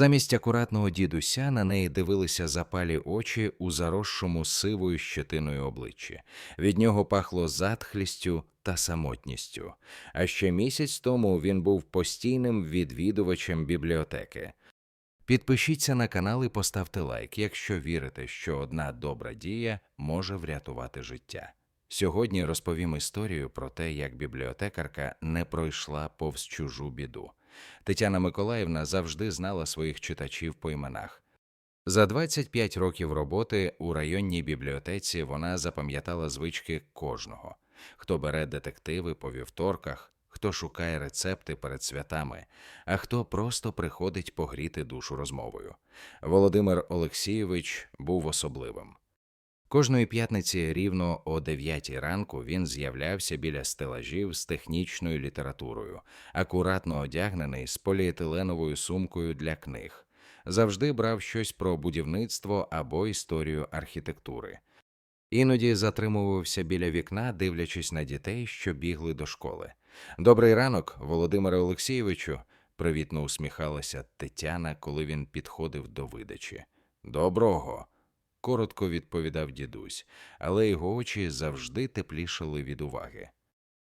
Замість акуратного дідуся на неї дивилися запалі очі у заросшому сивою щетиною обличчі. Від нього пахло затхлістю та самотністю. А ще місяць тому він був постійним відвідувачем бібліотеки. Підпишіться на канал і поставте лайк, якщо вірите, що одна добра дія може врятувати життя. Сьогодні розповім історію про те, як бібліотекарка не пройшла повз чужу біду. Тетяна Миколаївна завжди знала своїх читачів по іменах. За 25 років роботи у районній бібліотеці вона запам'ятала звички кожного, хто бере детективи по вівторках, хто шукає рецепти перед святами, а хто просто приходить погріти душу розмовою. Володимир Олексійович був особливим. Кожної п'ятниці рівно о 9 ранку він з'являвся біля стелажів з технічною літературою, акуратно одягнений з поліетиленовою сумкою для книг. Завжди брав щось про будівництво або історію архітектури. Іноді затримувався біля вікна, дивлячись на дітей, що бігли до школи. Добрий ранок, Володимире Олексійовичу, привітно усміхалася Тетяна, коли він підходив до видачі. Доброго коротко відповідав дідусь, але його очі завжди теплішали від уваги.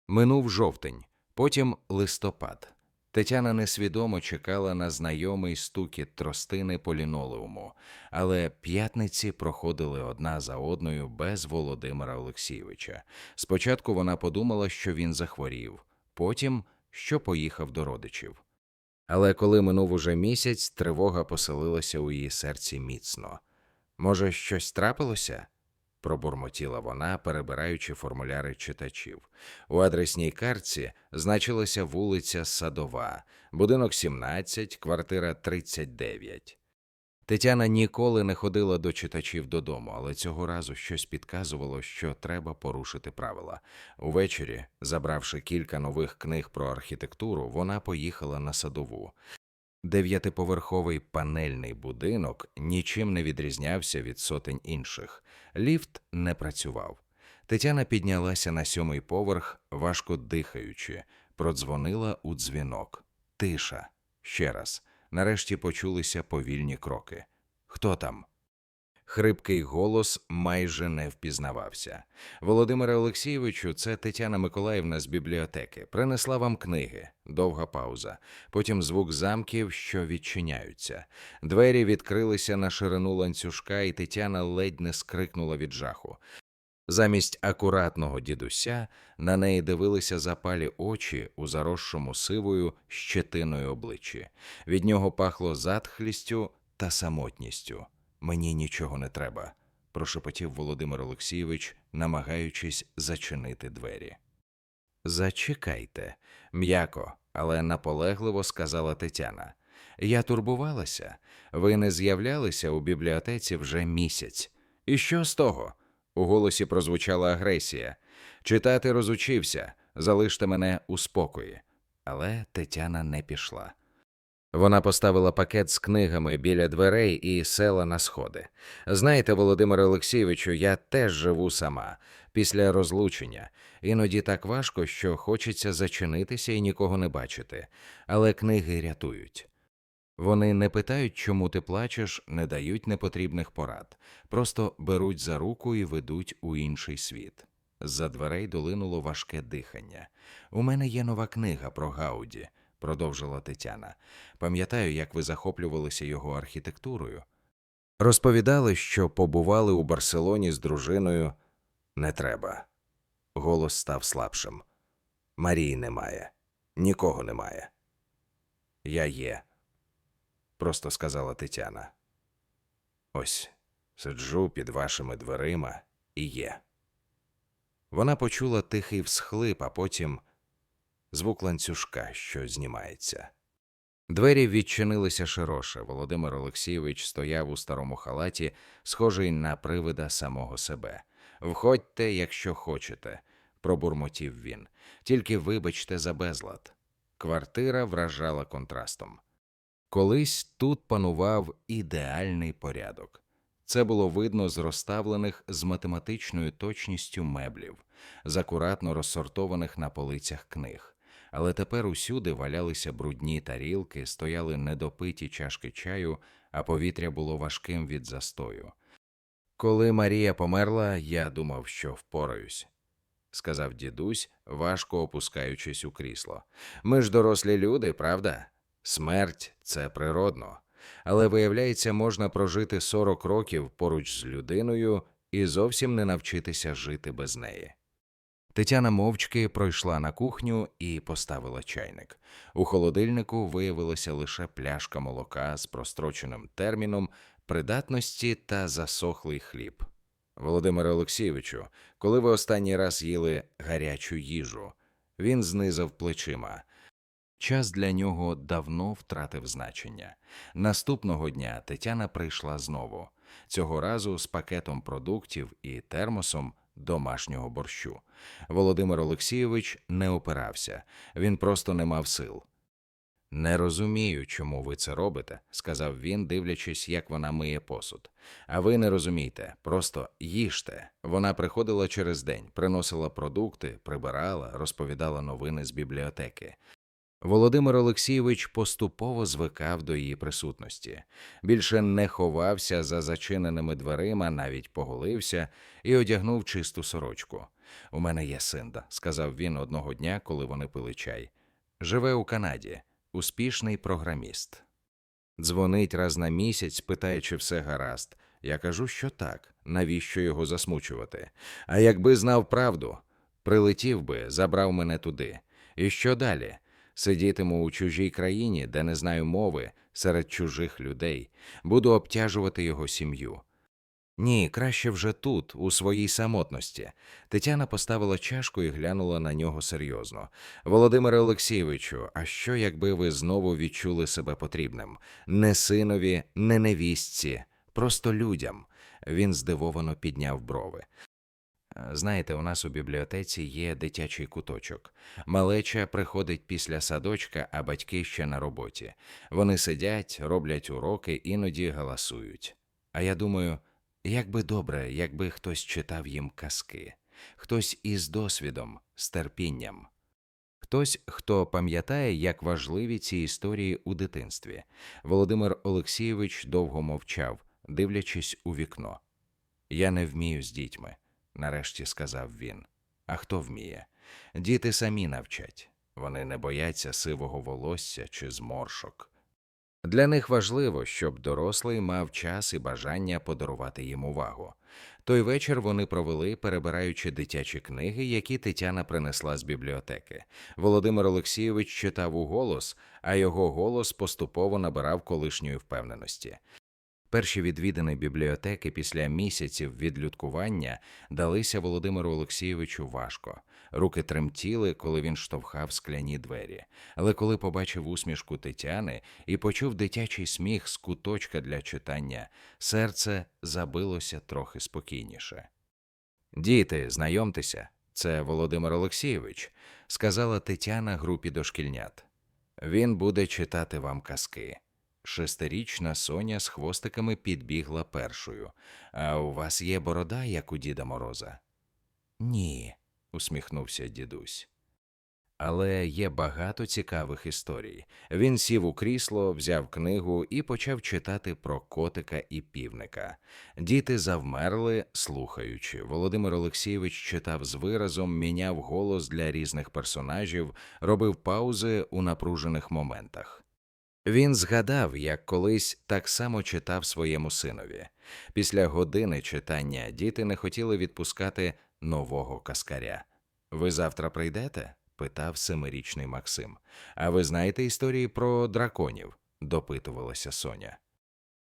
Минув жовтень, потім листопад. Тетяна несвідомо чекала на знайомий стукіт тростини по лінолеуму, але п'ятниці проходили одна за одною без Володимира Олексійовича. Спочатку вона подумала, що він захворів, потім що поїхав до родичів. Але коли минув уже місяць, тривога поселилася у її серці міцно. Може, щось трапилося? пробурмотіла вона, перебираючи формуляри читачів. У адресній картці значилася вулиця Садова, будинок 17, квартира 39. Тетяна ніколи не ходила до читачів додому, але цього разу щось підказувало, що треба порушити правила. Увечері, забравши кілька нових книг про архітектуру, вона поїхала на садову. Дев'ятиповерховий панельний будинок нічим не відрізнявся від сотень інших. Ліфт не працював. Тетяна піднялася на сьомий поверх, важко дихаючи, продзвонила у дзвінок. Тиша. Ще раз. Нарешті почулися повільні кроки. Хто там? Хрипкий голос майже не впізнавався. Володимире Олексійовичу, це Тетяна Миколаївна з бібліотеки. Принесла вам книги. Довга пауза. Потім звук замків, що відчиняються. Двері відкрилися на ширину ланцюжка, і Тетяна ледь не скрикнула від жаху. Замість акуратного дідуся на неї дивилися запалі очі у заросшому сивою щетиною обличчі. Від нього пахло затхлістю та самотністю. Мені нічого не треба, прошепотів Володимир Олексійович, намагаючись зачинити двері. Зачекайте, м'яко, але наполегливо сказала Тетяна. Я турбувалася. Ви не з'являлися у бібліотеці вже місяць. І що з того? У голосі прозвучала агресія. Читати розучився, залиште мене у спокої. Але Тетяна не пішла. Вона поставила пакет з книгами біля дверей і села на сходи. Знаєте, Володимире Олексійовичу, я теж живу сама після розлучення. Іноді так важко, що хочеться зачинитися і нікого не бачити, але книги рятують. Вони не питають, чому ти плачеш, не дають непотрібних порад, просто беруть за руку і ведуть у інший світ. З-за дверей долинуло важке дихання. У мене є нова книга про Гауді продовжила Тетяна. Пам'ятаю, як ви захоплювалися його архітектурою. Розповідали, що побували у Барселоні з дружиною. Не треба. Голос став слабшим. Марії немає, нікого немає. Я є, просто сказала Тетяна. Ось сиджу під вашими дверима і є. Вона почула тихий всхлип, а потім звук ланцюжка, що знімається. Двері відчинилися широше. Володимир Олексійович стояв у старому халаті, схожий на привида самого себе. Входьте, якщо хочете, пробурмотів він. Тільки вибачте за безлад. Квартира вражала контрастом. Колись тут панував ідеальний порядок. Це було видно з розставлених з математичною точністю меблів, з акуратно розсортованих на полицях книг. Але тепер усюди валялися брудні тарілки, стояли недопиті чашки чаю, а повітря було важким від застою. Коли Марія померла, я думав, що впораюсь, сказав дідусь, важко опускаючись у крісло. Ми ж дорослі люди, правда? Смерть це природно. Але виявляється, можна прожити 40 років поруч з людиною і зовсім не навчитися жити без неї. Тетяна мовчки пройшла на кухню і поставила чайник. У холодильнику виявилася лише пляшка молока з простроченим терміном придатності та засохлий хліб. Володимире Олексійовичу, коли ви останній раз їли гарячу їжу, він знизав плечима. Час для нього давно втратив значення. Наступного дня Тетяна прийшла знову, цього разу з пакетом продуктів і термосом домашнього борщу. Володимир Олексійович не опирався, він просто не мав сил. Не розумію, чому ви це робите, сказав він, дивлячись, як вона миє посуд. А ви не розумієте, просто їжте. Вона приходила через день, приносила продукти, прибирала, розповідала новини з бібліотеки. Володимир Олексійович поступово звикав до її присутності, більше не ховався за зачиненими дверима, навіть поголився і одягнув чисту сорочку. У мене є синда, сказав він одного дня, коли вони пили чай. Живе у Канаді, успішний програміст. Дзвонить раз на місяць, питає, чи все гаразд. Я кажу, що так, навіщо його засмучувати? А якби знав правду, прилетів би, забрав мене туди. І що далі? Сидітиму у чужій країні, де не знаю мови, серед чужих людей, буду обтяжувати його сім'ю. Ні, краще вже тут, у своїй самотності. Тетяна поставила чашку і глянула на нього серйозно. Володимире Олексійовичу, а що, якби ви знову відчули себе потрібним? Не синові, не невістці, просто людям. Він здивовано підняв брови. Знаєте, у нас у бібліотеці є дитячий куточок. Малеча приходить після садочка, а батьки ще на роботі. Вони сидять, роблять уроки, іноді галасують. А я думаю, як би добре, якби хтось читав їм казки, хтось із досвідом, з терпінням. Хтось, хто пам'ятає, як важливі ці історії у дитинстві. Володимир Олексійович довго мовчав, дивлячись у вікно. Я не вмію з дітьми нарешті сказав він. А хто вміє? Діти самі навчать. Вони не бояться сивого волосся чи зморшок. Для них важливо, щоб дорослий мав час і бажання подарувати їм увагу. Той вечір вони провели, перебираючи дитячі книги, які Тетяна принесла з бібліотеки. Володимир Олексійович читав у голос, а його голос поступово набирав колишньої впевненості. Перші відвідини бібліотеки після місяців відлюдкування далися Володимиру Олексійовичу важко. Руки тремтіли, коли він штовхав скляні двері. Але коли побачив усмішку Тетяни і почув дитячий сміх з куточка для читання, серце забилося трохи спокійніше. Діти, знайомтеся, це Володимир Олексійович, сказала Тетяна групі дошкільнят. Він буде читати вам казки. Шестирічна Соня з хвостиками підбігла першою. А у вас є борода, як у Діда Мороза? Ні, усміхнувся дідусь. Але є багато цікавих історій. Він сів у крісло, взяв книгу і почав читати про котика і півника. Діти завмерли, слухаючи. Володимир Олексійович читав з виразом, міняв голос для різних персонажів, робив паузи у напружених моментах. Він згадав, як колись так само читав своєму синові. Після години читання діти не хотіли відпускати нового каскаря. Ви завтра прийдете? питав семирічний Максим. А ви знаєте історії про драконів? допитувалася Соня.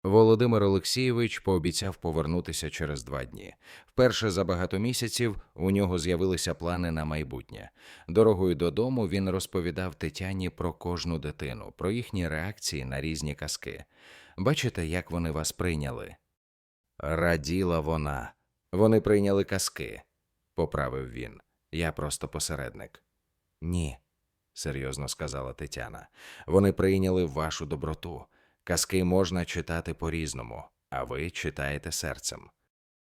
Володимир Олексійович пообіцяв повернутися через два дні. Вперше за багато місяців у нього з'явилися плани на майбутнє. Дорогою додому він розповідав Тетяні про кожну дитину, про їхні реакції на різні казки. Бачите, як вони вас прийняли? Раділа вона. Вони прийняли казки, поправив він. Я просто посередник. Ні, серйозно сказала Тетяна. Вони прийняли вашу доброту. Казки можна читати по-різному, а ви читаєте серцем.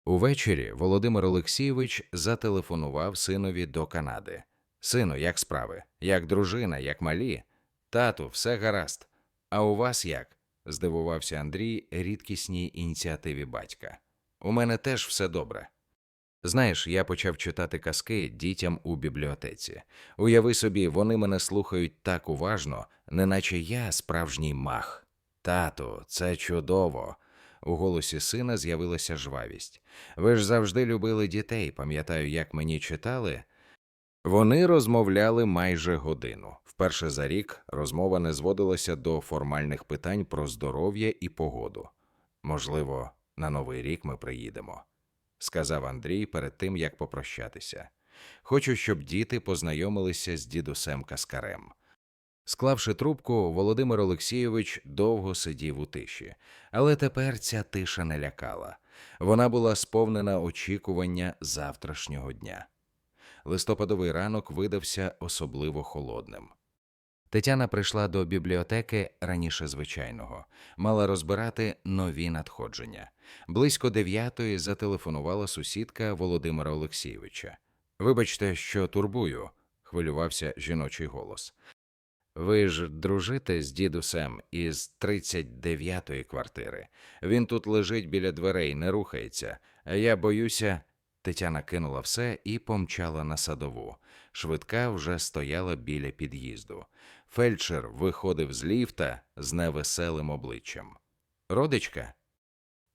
Увечері Володимир Олексійович зателефонував синові до Канади. Сину, як справи? Як дружина, як малі? Тату, все гаразд. А у вас як? здивувався Андрій рідкісній ініціативі батька. У мене теж все добре. Знаєш, я почав читати казки дітям у бібліотеці. Уяви собі, вони мене слухають так уважно, неначе я справжній мах. Тату, це чудово. У голосі сина з'явилася жвавість. Ви ж завжди любили дітей, пам'ятаю, як мені читали. Вони розмовляли майже годину. Вперше за рік розмова не зводилася до формальних питань про здоров'я і погоду. Можливо, на новий рік ми приїдемо, сказав Андрій перед тим, як попрощатися. Хочу, щоб діти познайомилися з дідусем Каскарем. Склавши трубку, Володимир Олексійович довго сидів у тиші, але тепер ця тиша не лякала. Вона була сповнена очікування завтрашнього дня. Листопадовий ранок видався особливо холодним. Тетяна прийшла до бібліотеки раніше звичайного, мала розбирати нові надходження. Близько дев'ятої зателефонувала сусідка Володимира Олексійовича. Вибачте, що турбую, хвилювався жіночий голос. Ви ж дружите з дідусем із 39-ї квартири. Він тут лежить біля дверей, не рухається. Я боюся. Тетяна кинула все і помчала на садову. Швидка вже стояла біля під'їзду. Фельдшер виходив з ліфта з невеселим обличчям. Родичка?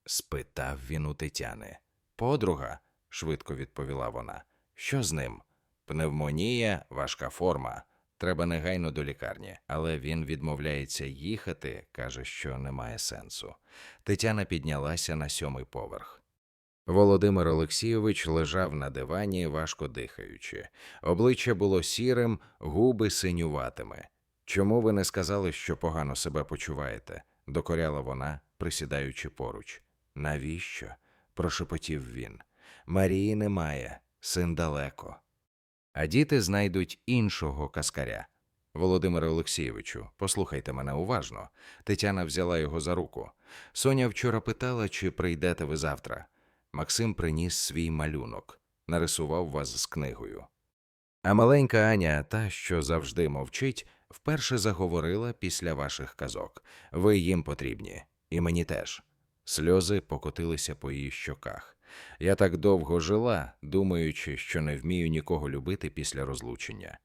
спитав він у Тетяни. Подруга, швидко відповіла вона. Що з ним? Пневмонія, важка форма. Треба негайно до лікарні, але він відмовляється їхати, каже, що немає сенсу. Тетяна піднялася на сьомий поверх. Володимир Олексійович лежав на дивані, важко дихаючи. Обличчя було сірим, губи синюватими. Чому ви не сказали, що погано себе почуваєте? докоряла вона, присідаючи поруч. Навіщо? прошепотів він. Марії немає, син далеко. А діти знайдуть іншого каскаря. Володимире Олексійовичу, послухайте мене уважно. Тетяна взяла його за руку. Соня вчора питала, чи прийдете ви завтра. Максим приніс свій малюнок, нарисував вас з книгою. А маленька Аня, та, що завжди мовчить, вперше заговорила після ваших казок. Ви їм потрібні, і мені теж. Сльози покотилися по її щоках. Я так довго жила, думаючи, що не вмію нікого любити після розлучення.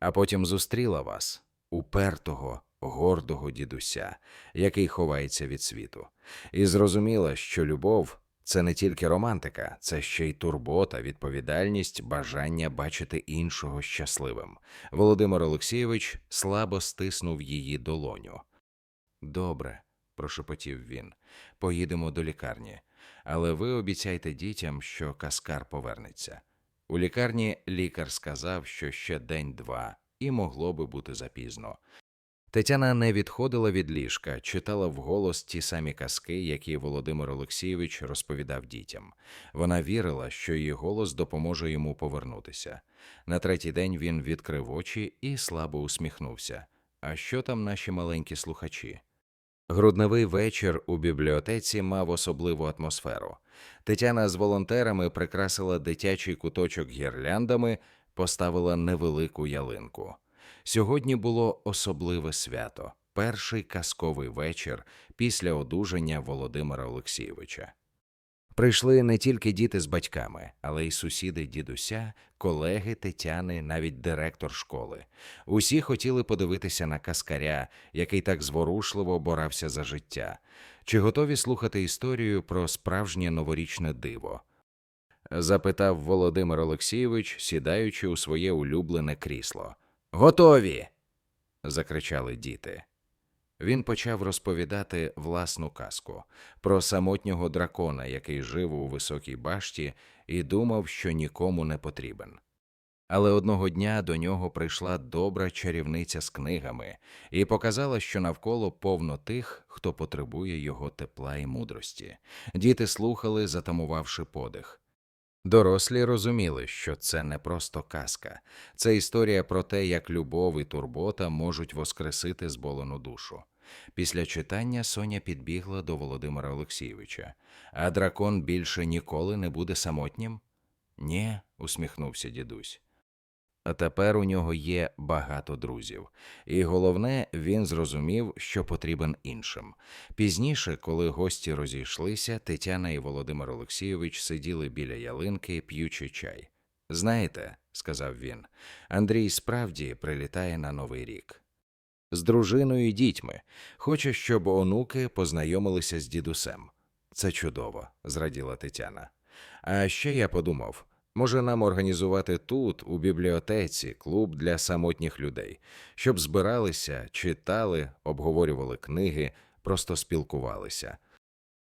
А потім зустріла вас, упертого, гордого дідуся, який ховається від світу, і зрозуміла, що любов це не тільки романтика, це ще й турбота, відповідальність, бажання бачити іншого щасливим. Володимир Олексійович слабо стиснув її долоню. Добре, прошепотів він, поїдемо до лікарні. Але ви обіцяйте дітям, що каскар повернеться. У лікарні лікар сказав, що ще день-два, і могло би бути запізно. Тетяна не відходила від ліжка, читала вголос ті самі казки, які Володимир Олексійович розповідав дітям. Вона вірила, що її голос допоможе йому повернутися. На третій день він відкрив очі і слабо усміхнувся. А що там наші маленькі слухачі? Грудневий вечір у бібліотеці мав особливу атмосферу. Тетяна з волонтерами прикрасила дитячий куточок гірляндами, поставила невелику ялинку. Сьогодні було особливе свято перший казковий вечір після одужання Володимира Олексійовича. Прийшли не тільки діти з батьками, але й сусіди дідуся, колеги Тетяни, навіть директор школи. Усі хотіли подивитися на каскаря, який так зворушливо борався за життя. Чи готові слухати історію про справжнє новорічне диво? запитав Володимир Олексійович, сідаючи у своє улюблене крісло. Готові. закричали діти. Він почав розповідати власну казку про самотнього дракона, який жив у високій башті і думав, що нікому не потрібен. Але одного дня до нього прийшла добра чарівниця з книгами і показала, що навколо повно тих, хто потребує його тепла і мудрості. Діти слухали, затамувавши подих. Дорослі розуміли, що це не просто казка, це історія про те, як любов і турбота можуть воскресити зболену душу. Після читання Соня підбігла до Володимира Олексійовича. А дракон більше ніколи не буде самотнім? Ні, усміхнувся дідусь. А тепер у нього є багато друзів. І головне, він зрозумів, що потрібен іншим. Пізніше, коли гості розійшлися, Тетяна і Володимир Олексійович сиділи біля ялинки, п'ючи чай. Знаєте, сказав він, Андрій справді прилітає на Новий рік. З дружиною і дітьми. Хоче, щоб онуки познайомилися з дідусем. Це чудово, зраділа Тетяна. А ще я подумав, може нам організувати тут, у бібліотеці, клуб для самотніх людей, щоб збиралися, читали, обговорювали книги, просто спілкувалися.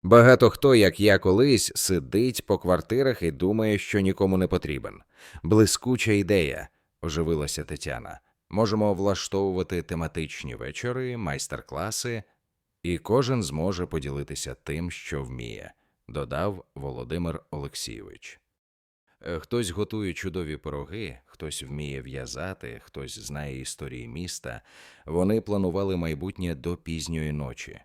Багато хто, як я колись, сидить по квартирах і думає, що нікому не потрібен. Блискуча ідея, оживилася Тетяна. Можемо влаштовувати тематичні вечори, майстер-класи, і кожен зможе поділитися тим, що вміє, додав Володимир Олексійович. Е, Хтось готує чудові пироги, хтось вміє в'язати, хтось знає історії міста. Вони планували майбутнє до пізньої ночі.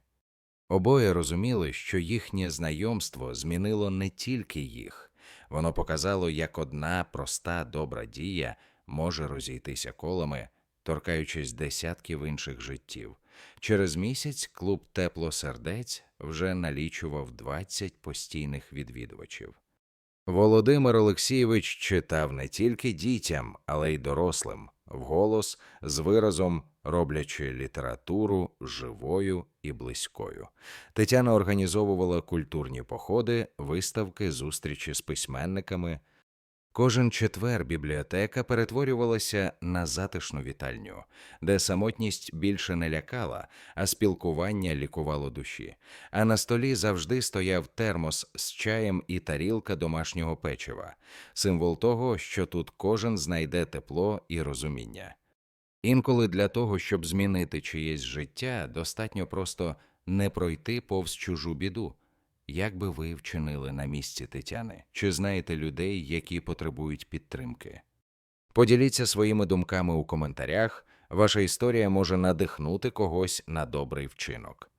Обоє розуміли, що їхнє знайомство змінило не тільки їх, воно показало, як одна проста добра дія може розійтися колами, торкаючись десятків інших життів. Через місяць клуб Тепло сердець вже налічував 20 постійних відвідувачів. Володимир Олексійович читав не тільки дітям, але й дорослим, вголос, з виразом роблячи літературу живою і близькою. Тетяна організовувала культурні походи, виставки, зустрічі з письменниками. Кожен четвер бібліотека перетворювалася на затишну вітальню, де самотність більше не лякала, а спілкування лікувало душі. А на столі завжди стояв термос з чаєм і тарілка домашнього печива, символ того, що тут кожен знайде тепло і розуміння. Інколи для того, щоб змінити чиєсь життя, достатньо просто не пройти повз чужу біду. Як би ви вчинили на місці Тетяни? Чи знаєте людей, які потребують підтримки? Поділіться своїми думками у коментарях. Ваша історія може надихнути когось на добрий вчинок.